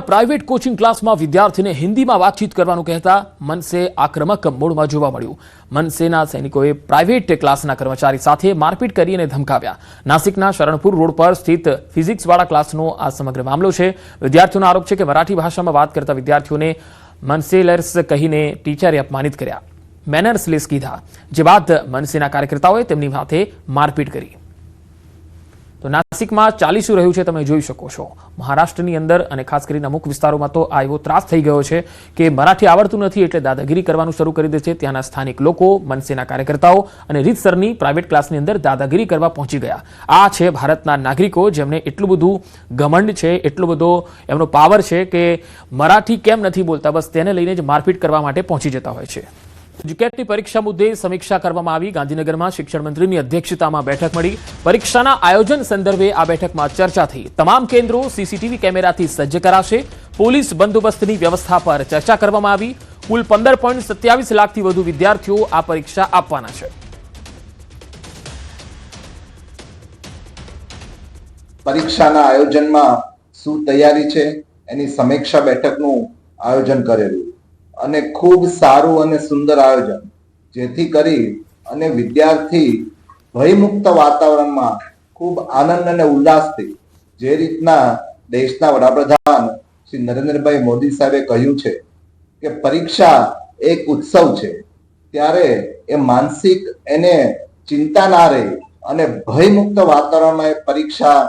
Private coaching ક્લાસમાં વિદ્યાર્થીને હિન્દીમાં વાતચીત કરવાનું કહેતા મનસે આક્રમક મૂડમાં જોવા મળ્યું. મનસેના સૈનિકોએ પ્રાઇવેટ ક્લાસના કર્મચારી સાથે મારપીટ કરી અને ધમકાવ્યા. નાસિકના શરણપુર રોડ પર સ્થિત ફિઝિક્સવાળા ક્લાસનો આ સમગ્ર મામલો છે. વિદ્યાર્થીઓનો આરોપ છે કે મરાઠી ભાષામાં વાત કરતા વિદ્યાર્થીઓને મનસેલર્સ કહીને ટીચરે અપમાનિત કર્યા. મેનર્સલેસ કીધા. જે બાદ મનસેના કાર્યકર્તાઓએ તેમની સાથે મારપીટ કરી. તો નાસિકમાં ચાલી શું રહ્યું છે, તમે જોઈ શકો છો. મહારાષ્ટ્રની અંદર અને ખાસ કરીને અમુક વિસ્તારોમાં તો આ એવો ત્રાસ થઈ ગયો છે કે મરાઠી આવડતું નથી એટલે દાદાગીરી કરવાનું શરૂ કરી દે છે. ત્યાંના સ્થાનિક લોકો, મનસેના કાર્યકર્તાઓ અને રીતસરની પ્રાઇવેટ ક્લાસની અંદર દાદાગીરી કરવા પહોંચી ગયા. આ છે ભારતના નાગરિકો, જેમને એટલું બધું ઘમંડ છે, એટલો બધો એમનો પાવર છે કે મરાઠી કેમ નથી બોલતા? બસ તેને લઈને જ મારપીટ કરવા માટે પહોંચી જતા હોય છે. જીકેટની પરીક્ષા મુદ્દે સમીક્ષા કરવામાં આવી. ગાંધીનગરમાં શિક્ષણ અધ્યક્ષતામાં બેઠક મળી. પરીક્ષાના આયોજન સંદર્ભે આ બેઠકમાં ચર્ચા થઈ. તમામ કેન્દ્રો સીસીટીવી કેમેરાથી સજ્જ કરાશે. પોલીસ બંદોબસ્તની વ્યવસ્થા પર ચર્ચા કરવામાં આવી. કુલ પંદર પોઈન્ટ સત્યાવીસ લાખથી વધુ વિદ્યાર્થીઓ આ પરીક્ષા આપવાના છે. પરીક્ષાના આયોજનમાં શું તૈયારી છે? એની સમીક્ષા બેઠકનું આયોજન કરેલું. અને ખૂબ સારું અને સુંદર આયોજન. જેથી કરી અને વિદ્યાર્થી ભયમુક્ત વાતાવરણમાં ખૂબ આનંદ અને ઉલ્લાસથી જે રીતના દેશના વડાપ્રધાન શ્રી નરેન્દ્રભાઈ મોદી સાહેબે કહ્યું છે કે પરીક્ષા એક ઉત્સવ છે, ત્યારે એ માનસિક એને ચિંતા ના રહે અને ભયમુક્ત વાતાવરણમાં એ પરીક્ષા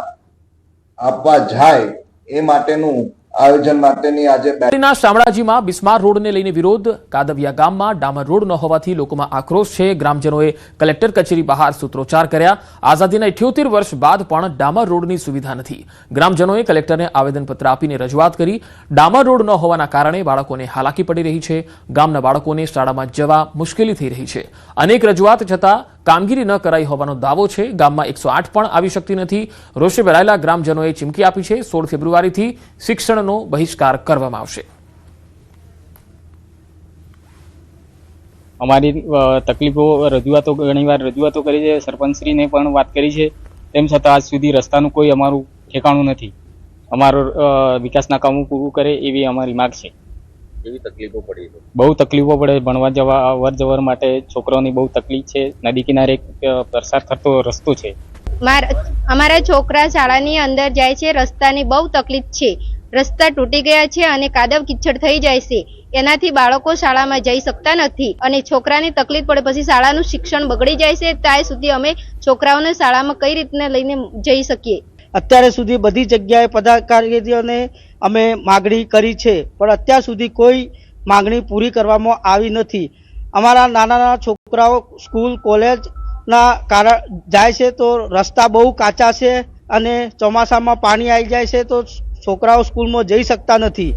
આપવા જાય એ માટેનું આયોજન માટેની આજે બે- શામળાજીમાં બિસ્માર રોડને લઈને વિરોધ. કાદવિયા ગામમાં ડામર રોડ ન હોવાથી લોકોમાં આક્રોશ છે. ગ્રામજનોએ કલેક્ટર કચેરી બહાર સૂત્રોચ્ચાર કર્યા. આઝાદીના ઇઠ્યોતેર વર્ષ બાદ પણ ડામર રોડની સુવિધા નથી. ગ્રામજનોએ કલેક્ટરને આવેદનપત્ર આપીને રજૂઆત કરી. ડામર રોડ ન હોવાના કારણે બાળકોને હાલાકી પડી રહી છે. ગામના બાળકોને શાળામાં જવા મુશ્કેલી થઈ રહી છે. અનેક રજૂઆત છતાં કામગીરી ન કરાઈ હોવાનો દાવો છે. ગામમાં એકસો આઠ પણ આવી શકતી નથી. રોષે ભરાયેલા ગ્રામજનોએ ચીમકી આપી છે. સોળ ફેબ્રુઆરીથી શિક્ષણનો બહિષ્કાર કરવામાં આવશે. અમારી તકલીફો, રજૂઆતો, ઘણીવાર રજૂઆતો કરી છે. સરપંચશ્રીને પણ વાત કરી છે. તેમ છતાં આજ સુધી રસ્તાનું કોઈ અમારું ઠેકાણું નથી. અમારો વિકાસના કામો પૂરું કરે એવી અમારી માગ છે. કેવી તકલીફો પડી છે? બહુ તકલીફો પડે ભણવા જવા અવર જવર માટે છોકરાઓની બહુ તકલીફ છે. નદી કિનારે પ્રસાર થતો રસ્તો છે. માર અમારા છોકરા શાળાની અંદર જાય છે. રસ્તાની બહુ તકલીફ છે. રસ્તા તૂટી ગયા છે અને કાદવ કિચડ થઈ જાય છે. એનાથી બાળકો શાળામાં જઈ શકતા નથી અને છોકરાની તકલીફ પડે પછી શાળાનું શિક્ષણ બગડી જાય છે. ત્યાં સુધી અમે છોકરાઓને શાળામાં કઈ રીતના લઈને જઈ શકીએ? અત્યારે સુધી બધી જગ્યાએ પદાધિકારીઓને અમે માગણી કરી છે, પણ અત્યાર સુધી કોઈ માગણી પૂરી કરવામાં આવી નથી. અમારા નાના નાના છોકરાઓ સ્કૂલ, કોલેજના કારણ જાય છે તો રસ્તા બહુ કાચા છે અને ચોમાસામાં પાણી આવી જાય છે તો છોકરાઓ સ્કૂલમાં જઈ શકતા નથી.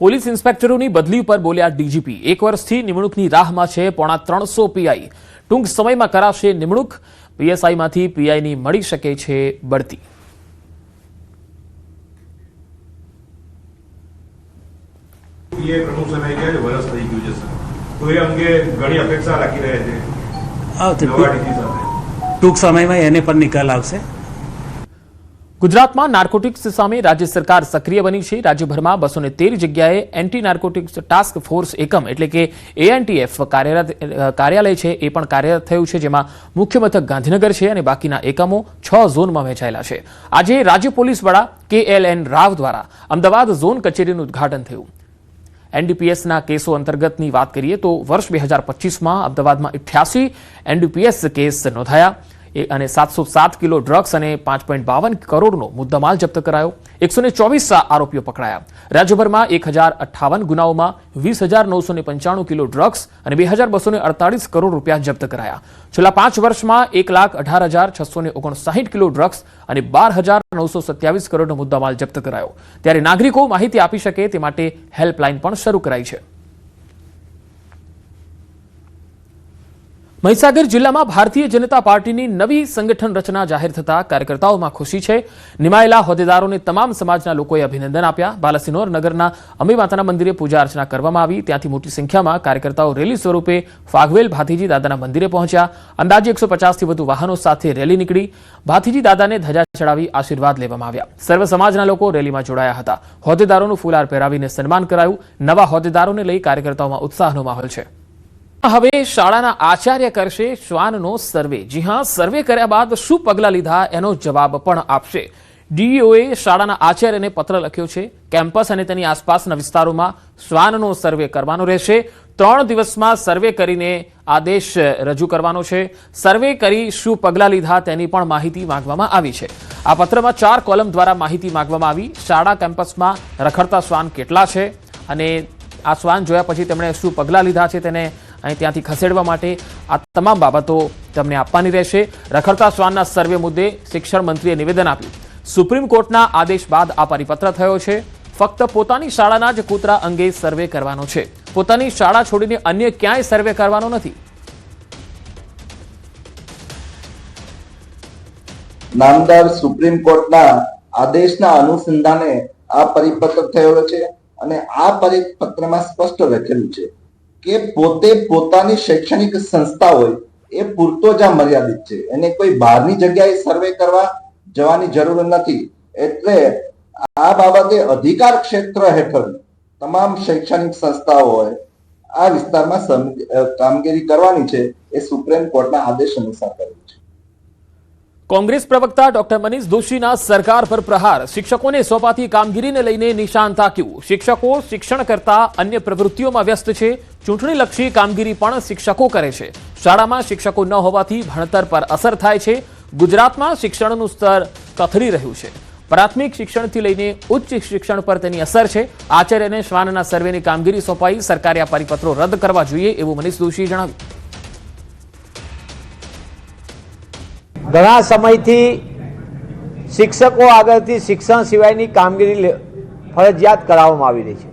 પોલીસ ઇન્સ્પેક્ટરોની બદલી ઉપર બોલ્યા ડીજીપી. એક વર્ષથી નિમણૂકની રાહમાં છે, પોણા ત્રણસો પીઆઈ. ટૂંક સમયમાં કરાશે નિમણૂક. પીએસઆઈમાંથી પીઆઈની મળી શકે છે બઢતી. એ પ્રમુખ આવી ગયા છે વરસ થઈ ગયું છે સર. તો એ અંગે ઘણી અપેક્ષા રાખી રહ્યા છે ટૂંક સમયમાં એને પણ નિકાલ આવશે. ગુજરાતમાં નાર્કોટિક્સ સામે રાજ્ય સરકાર સક્રિય બની છે. રાજ્યભરમાં બસો તેર જગ્યાએ એન્ટી નાર્કોટિક્સ ટાસ્ક ફોર્સ એકમ એટલે કે એએનટીએફ કાર્યરત કાર્યાલય છે એ પણ કાર્યરત થયું છે જેમાં મુખ્ય મથક ગાંધીનગર છે અને બાકીના એકમો છ ઝોનમાં વહેંચાયેલા છે. આજે રાજ્ય પોલીસ વડા કે એલ એન રાવ દ્વારા અમદાવાદ ઝોન કચેરીનું ઉદ્ઘાટન થયું. એનડીપીએસના કેસો અંતર્ગતની વાત કરીએ તો વર્ષ બે હજાર પચીસમાં અમદાવાદમાં અઠ્યાસી એનડીપીએસ કેસ નોંધાયા. અને સાતસો સાત કિલો ડ્રગ્સ અને પાંચ પોઈન્ટ બાવન કરોડનો મુદ્દામાલ જપ્ત કરાયો. એકસો ને ચોવીસ આરોપીઓ પકડાયા. રાજ્યભરમાં એક હજાર અઠ્ઠાવન ગુનાઓમાં વીસ હજાર નવસો ને પંચાણું કિલો ડ્રગ્સ અને બે હજાર બસો ને અડતાલીસ કરોડ રૂપિયા જપ્ત કરાયા. છેલ્લા પાંચ વર્ષમાં એક લાખ અઢાર હજાર છસો ને ઓગણસાઠ કિલો ડ્રગ્સ અને બાર હજાર નવસો સત્યાવીસ કરોડનો મુદ્દામાલ જપ્ત કરાયો. ત્યારે નાગરિકો માહિતી આપી શકે તે માટે હેલ્પલાઇન પણ શરૂ કરાઈ છે. મહીસાગર જિલ્લામાં ભારતીય જનતા પાર્ટીની નવી સંગઠન રચના જાહેર થતા કાર્યકર્તાઓમાં ખુશી છે. નિમાયેલા હોદ્દેદારોને તમામ સમાજના લોકોએ અભિનંદન આપ્યા. બાલાસિનોર નગરના અંબે માતાના મંદિરે પૂજા અર્ચના કરવામાં આવી. ત્યાંથી મોટી સંખ્યામાં કાર્યકર્તાઓ રેલી સ્વરૂપે ફાગવેલ ભાથીજી દાદાના મંદિરે પહોંચ્યા. અંદાજે એકસો પચાસથી વધુ વાહનો સાથે રેલી નીકળી. ભાથીજી દાદાને ધજા ચડાવી આશીર્વાદ લેવામાં આવ્યા. સર્વ સમાજના લોકો રેલીમાં જોડાયા હતા. હોદ્દેદારોનું ફૂલાર પહેરાવીને સન્માન કરાયું. નવા હોદ્દેદારોને લઈ કાર્યકર્તાઓમાં ઉત્સાહનો માહોલ છે. હવે શાળાના આચાર્ય કરશે શ્વાનનો સર્વે. જી હા, સર્વે કર્યા બાદ શું પગલાં લીધા એનો જવાબ પણ આપશે. ડીઈઓએ શાળાના આચાર્યને પત્ર લખ્યો છે. કેમ્પસ અને તેની આસપાસના વિસ્તારોમાં શ્વાનનો સર્વે કરવાનો રહેશે. ત્રણ દિવસમાં સર્વે કરીને આદેશ રજૂ કરવાનો છે. સર્વે કરી શું પગલાં લીધા તેની પણ માહિતી માંગવામાં આવી છે. આ પત્રમાં ચાર કોલમ દ્વારા માહિતી માંગવામાં આવી. શાળા કેમ્પસમાં રખડતા શ્વાન કેટલા છે અને આ શ્વાન જોયા પછી તેમણે શું પગલાં લીધા છે તેને અહીં ત્યાંથી ખસેડવા માટે આ તમામ બાબતો તમને આપવાની રહેશે. રખડતા શ્વાનના સર્વે મુદ્દે શિક્ષણ મંત્રીએ નિવેદન આપ્યું. સુપ્રીમ કોર્ટના આદેશ બાદ આ પરિપત્ર થયો છે. ફક્ત પોતાની શાળાના જ કૂતરા અંગે સર્વે કરવાનો છે. પોતાની શાળા છોડીને અન્ય ક્યાંય સર્વે કરવાનો નથી. નામદાર સુપ્રીમ કોર્ટના આદેશના અનુસંધાને આ પરિપત્ર થયેલો છે અને આ પરિપત્રમાં સ્પષ્ટ લખેલું છે. કે પોતે પોતાની શૈક્ષણિક સંસ્થા હોય, એ પૂરતો જ આ મર્યાદિત છે. એને કોઈ બહારની જગ્યાએ સર્વે કરવા જવાની જરૂર નથી. એટલે આ બાબતે અધિકાર ક્ષેત્ર હેઠળ તમામ શૈક્ષણિક સંસ્થાઓ હોય, આ વિસ્તારમાં કામગીરી કરવાની છે, એ સુપ્રીમ કોર્ટના આદેશ અનુસાર કરવી છે. કોંગ્રેસ પ્રવક્તા ડોક્ટર મનીષ દોશીના સરકાર પર પ્રહાર. શિક્ષકોને સોંપાતી કામગીરીને લઈને નિશાન તાક્યું. શિક્ષકો શિક્ષણ કરતા અન્ય પ્રવૃત્તિઓમાં વ્યસ્ત છે. ચૂંટણીલક્ષી કામગીરી પણ શિક્ષકો કરે છે. શાળામાં શિક્ષકો ન હોવાથી ભણતર પર અસર થાય છે. ગુજરાતમાં શિક્ષણનું સ્તર કથળી રહ્યું છે. પ્રાથમિક શિક્ષણથી લઈને ઉચ્ચ શિક્ષણ પર તેની અસર છે. આચાર્યને શ્વાનના સર્વેની કામગીરી સોંપાઈ સરકારે આ પરિપત્રો રદ કરવા જોઈએ એવું મનીષ દોશીએ જણાવ્યું. ઘણા સમયથી શિક્ષકો આગળથી શિક્ષણ સિવાયની કામગીરી ફરજિયાત કરાવવામાં આવી રહી છે.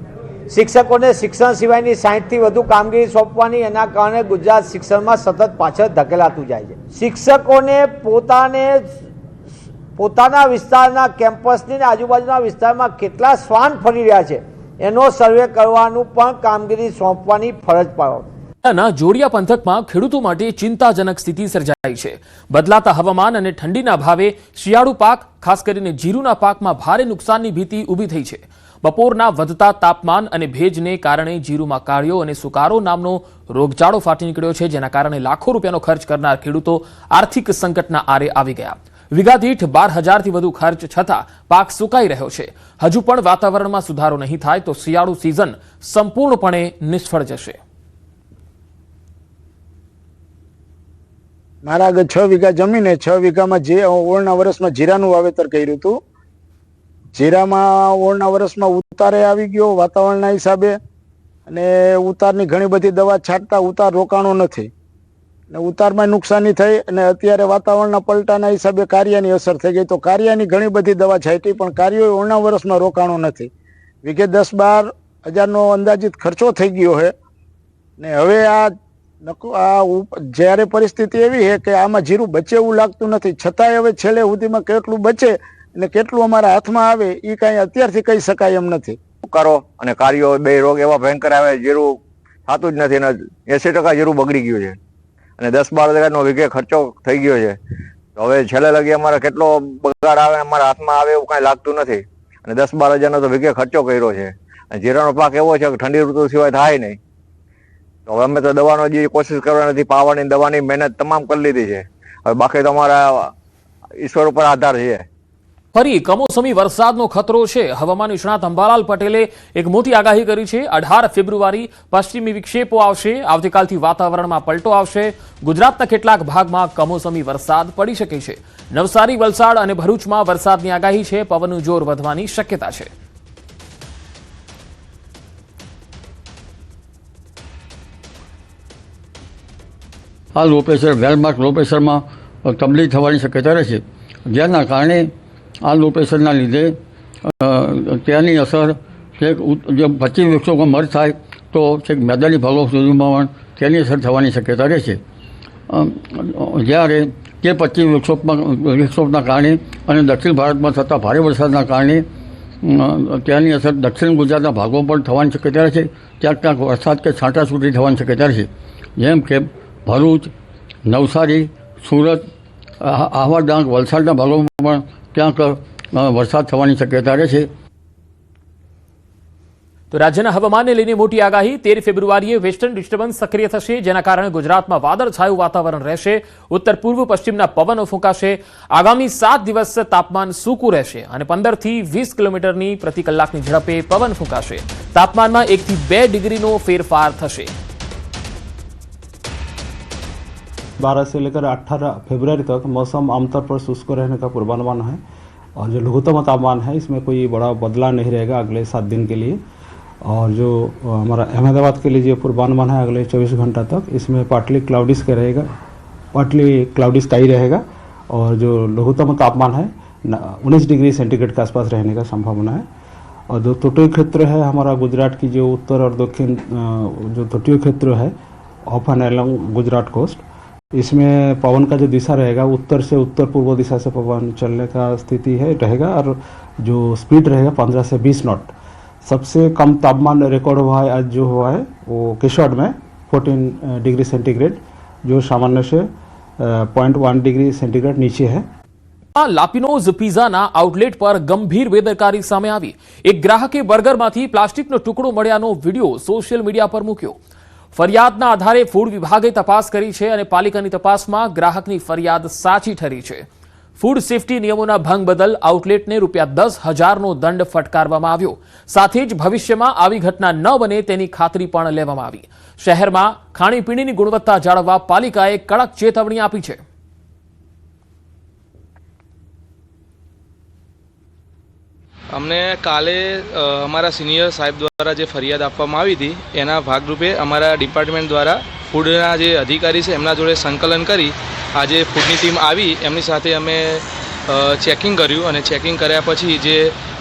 શિક્ષકોને શિક્ષણ સિવાયની સાહીઠથી વધુ કામગીરી સોંપવાની, એના કારણે ગુજરાત શિક્ષણમાં સતત પાછળ ધકેલાતું જાય છે. શિક્ષકોને પોતાને પોતાના વિસ્તારના કેમ્પસની અને આજુબાજુના વિસ્તારમાં કેટલા શ્વાન ફરી રહ્યા છે, એનો સર્વે કરવાનું પણ કામગીરી સોંપવાની ફરજ પાડવામાં જિલ્લાના જોડિયા પંથકમાં ખેડૂતો માટે ચિંતાજનક સ્થિતિ સર્જાઈ છે. બદલાતા હવામાન અને ઠંડીના ભાવે શિયાળુ પાક, ખાસ કરીને જીરુના પાકમાં ભારે નુકસાનની ભીતિ ઊભી થઈ છે. બપોરના વધતા તાપમાન અને ભેજને કારણે જીરુમાં કાળિયો અને સુકારો નામનો રોગચાળો ફાટી નીકળ્યો છે, જેના કારણે લાખો રૂપિયાનો ખર્ચ કરનાર ખેડૂતો આર્થિક સંકટના આરે આવી ગયા. વિઘાદીઠ બાર હજારથી વધુ ખર્ચ છતાં પાક સુકાઈ રહ્યો છે. હજુ પણ વાતાવરણમાં સુધારો નહીં થાય તો શિયાળુ સિઝન સંપૂર્ણપણે નિષ્ફળ જશે. મારા આગળ છ વીઘા જમીને છ વીઘામાં જે ઓળના વર્ષમાં જીરાનું વાવેતર કર્યું હતું, જીરામાં ઓળના વર્ષમાં ઉતારે આવી ગયો વાતાવરણના હિસાબે અને ઉતારની ઘણી બધી દવા છાંટતા ઉતાર રોકાણો નથી. અને ઉતારમાં નુકસાની થઈ અને અત્યારે વાતાવરણના પલટાના હિસાબે કાર્યની અસર થઈ ગઈ. તો કાર્યની ઘણી બધી દવા છાંટી પણ કાર્યો ઓળના વર્ષમાં રોકાણો નથી. વીઘે દસ બાર હજારનો અંદાજિત ખર્ચો થઈ ગયો છે. ને હવે આ નકો આ જ્યારે પરિસ્થિતિ એવી છે કે આમાં જીરું બચે એવું લાગતું નથી, છતાંય હવે છેલ્લે સુધીમાં કેટલું બચે અને કેટલું અમારા હાથમાં આવે એ કાંઈ અત્યારથી કહી શકાય એમ નથી. કરો? અને કાર્યો બે રોગ એવા ભયંકર આવે, જીરું થતું જ નથી અને એસી ટકા જીરું બગડી ગયું છે. અને દસ બાર હજારનો વીઘે ખર્ચો થઈ ગયો છે. હવે છેલ્લે લગી અમારે કેટલો બગાડ આવે અમારા હાથમાં આવે એવું કાંઈ લાગતું નથી. અને દસ બાર હજારનો તો વીઘે ખર્ચો કર્યો છે. અને જીરાનો પાક એવો છે કે ઠંડી ઋતુ સિવાય થાય નહીં. તો અમે તો દવાનો જે કોશિશ કરવાની નથી પાવાની દવાની મહેનત તમામ કરી લીધી છે. હવે બાકી તમારા ઈશ્વર ઉપર આધાર છે. ફરી કમોસમી વરસાદનો ખતરો છે. હવામાન નિષ્ણાત અંબાલાલ પટેલે એક મોટી આગાહી કરી છે. અઢાર ફેબ્રુઆરી પશ્ચિમી વિક્ષેપો આવશે. આવતીકાલથી વાતાવરણમાં પલટો આવશે. ગુજરાતના કેટલાક ભાગમાં કમોસમી વરસાદ પડી શકે છે. નવસારી, વલસાડ અને ભરૂચમાં વરસાદની આગાહી છે. પવનનું જોર વધવાની શક્યતા છે. આ લો પ્રેશર વેલમાર્ક લો પ્રેશરમાં તબલી થવાની શક્યતા રહેશે. જેના કારણે આ લો પ્રેશરના લીધે તેની અસર છેક જે પચીસ વૃક્ષોમાં મર થાય, તો છેક મેદાની ભાગો સુધીમાં પણ તેની અસર થવાની શક્યતા રહેશે. જ્યારે તે પશ્ચિમ વૃક્ષોપમાં વૃક્ષોપના કારણે અને દક્ષિણ ભારતમાં થતા ભારે વરસાદના કારણે ત્યાંની અસર દક્ષિણ ગુજરાતના ભાગો પણ થવાની શક્યતા છે ક્યાંક ક્યાંક વરસાદ કે છાંટા છૂટી થવાની શક્યતા છે જેમ કે ભરૂચ, નવસારી, સુરત આહવા ડાંગ, વલસાડના ભાગોમાં પણ ક્યાંક વરસાદ થવાની શક્યતા રહેશે તો રાજ્યના હવામાનને લઈને મોટી આગાહી. તેર ફેબ્રુઆરીએ વેસ્ટર્ન ડિસ્ટર્બન્સ સક્રિય થશે, જેના કારણે ગુજરાતમાં વાદળછાયું વાતાવરણ રહેશે. ઉત્તર પૂર્વ પશ્ચિમના પવનો ફૂંકાશે. આગામી સાત દિવસ તાપમાન સૂકું રહેશે અને પંદરથી વીસ કિલોમીટરની પ્રતિ કલાકની ઝડપે પવન ફૂંકાશે. તાપમાનમાં એકથી બે ડિગ્રીનો ફેરફાર થશે. बारह से लेकर अट्ठारह फरवरी तक मौसम आमतौर पर शुष्क रहने का पूर्वानुमान है और जो लघुतम तापमान है, इसमें कोई बड़ा बदलाव नहीं रहेगा अगले सात दिन के लिए। और जो हमारा अहमदाबाद के लिए जो पूर्वानुमान है, अगले चौबीस घंटा तक, इसमें पार्टली क्लाउडिस का रहेगा पार्टली क्लाउडी ही रहेगा। और जो लघुतम तापमान है उन्नीस डिग्री सेंटीग्रेड के आसपास रहने का संभावना है। और जो तटीय क्षेत्र है, हमारा गुजरात की जो उत्तर और दक्षिण जो तटीय क्षेत्र है off and along Gujarat coast इसमें पवन का जो दिशा रहेगा उत्तर से उत्तर पूर्व दिशा से पवन चलने का स्थिति है रहेगा और जो स्पीड रहेगा पंद्रह से बीस नॉट सबसे कम तापमान रिकॉर्ड हुआ है आज जो हुआ है वो केशोड में फोर्टीन डिग्री सेंटीग्रेड जो सामान्य से पॉइंट वन डिग्री सेंटीग्रेड नीचे है આ લાપિનોઝ પિઝાના આઉટલેટ પર ગંભીર બેદરકારી સામે આવી એક ગ્રાહકે બર્ગરમાંથી પ્લાસ્ટિકનો ટુકડો મળ્યાનો વિડીયો સોશિયલ મીડિયા પર મૂક્યો ફરિયાદના આધારે ફૂડ વિભાગે તપાસ કરી છે અને પાલિકાની તપાસમાં ગ્રાહકની ફરિયાદ સાચી ઠરી છે. ફૂડ સેફટી નિયમોના ભંગ બદલ આઉટલેટને રૂપિયા દસ હજારનો દંડ ફટકારવામાં આવ્યો. સાથે જ ભવિષ્યમાં આવી ઘટના ન બને તેની ખાતરી પણ લેવામાં આવી. શહેરમાં ખાણીપીણીની ગુણવત્તા જાળવવા પાલિકાએ કડક ચેતવણી આપી છે. અમને કાલે અમારા સિનિયર સાહેબ દ્વારા જે ફરિયાદ આપવામાં આવી હતી, એના ભાગરૂપે અમારા ડિપાર્ટમેન્ટ દ્વારા ફૂડના જે અધિકારી છે, એમના જોડે સંકલન કરી આજે ફૂડની ટીમ આવી. એમની સાથે અમે ચેકિંગ કર્યું અને ચેકિંગ કર્યા પછી જે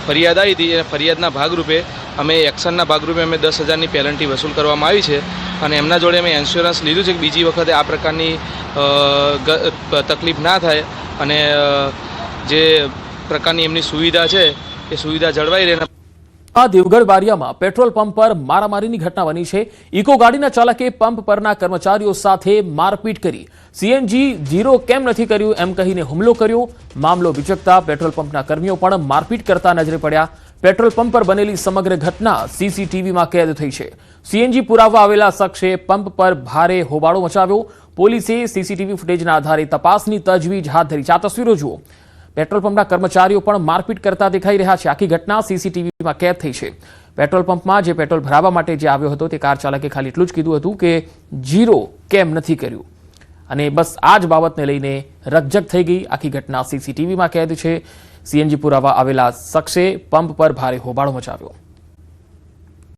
ફરિયાદ આવી હતી, એ ફરિયાદના ભાગરૂપે અમે એક્શનના ભાગરૂપે અમે દસ હજારની પેનલ્ટી વસૂલ કરવામાં આવી છે અને એમના જોડે અમે ઇન્સ્યોરન્સ લીધું છે કે બીજી વખતે આ પ્રકારની તકલીફ ના થાય અને જે પ્રકારની એમની સુવિધા છે એ સુવિધા જળવાઈ રહે આ દેવગઢ બારિયામાં પેટ્રોલ પંપ પર મારામારીની ઘટના બની છે. ઇકો ગાડીના ચાલકે પંપ પરના કર્મચારીઓ સાથે મારપીટ કરી. સીએનજી ઝીરો કેમ નથી કર્યું એમ કહીને હુમલો કર્યો. મામલો વિચકતા પેટ્રોલ પંપના કર્મીઓ પણ મારપીટ કરતા નજરે પડ્યા. પેટ્રોલ પંપ પર બનેલી સમગ્ર ઘટના સીસીટીવીમાં કેદ થઈ છે. સીએનજી પુરાવવા આવેલા શખ્સે પંપ પર ભારે હોબાળો મચાવ્યો. પોલીસે સીસીટીવી ફૂટેજના આધારે તપાસની તજવીજ હાથ ધરી. છે આ તસવીરો જુઓ. પેટ્રોલ પંપના કર્મચારીઓ પણ મારપીટ કરતા દેખાઈ રહ્યા છે. આખી ઘટના સીસીટીવીમાં કેદ થઈ છે. પેટ્રોલ પંપમાં જે પેટ્રોલ ભરાવવા માટે જે આવ્યો હતો તે કાર ચાલકે ખાલી એટલું જ કીધું હતું કે જીરો કેમ નથી કર્યું. અને બસ આ જ બાબતને લઈને રકઝક થઈ ગઈ. આખી ઘટના સીસીટીવીમાં કેદ છે. સીએનજી પુરાવા આવેલા શખ્સે પંપ પર ભારે હોબાળો મચાવ્યો.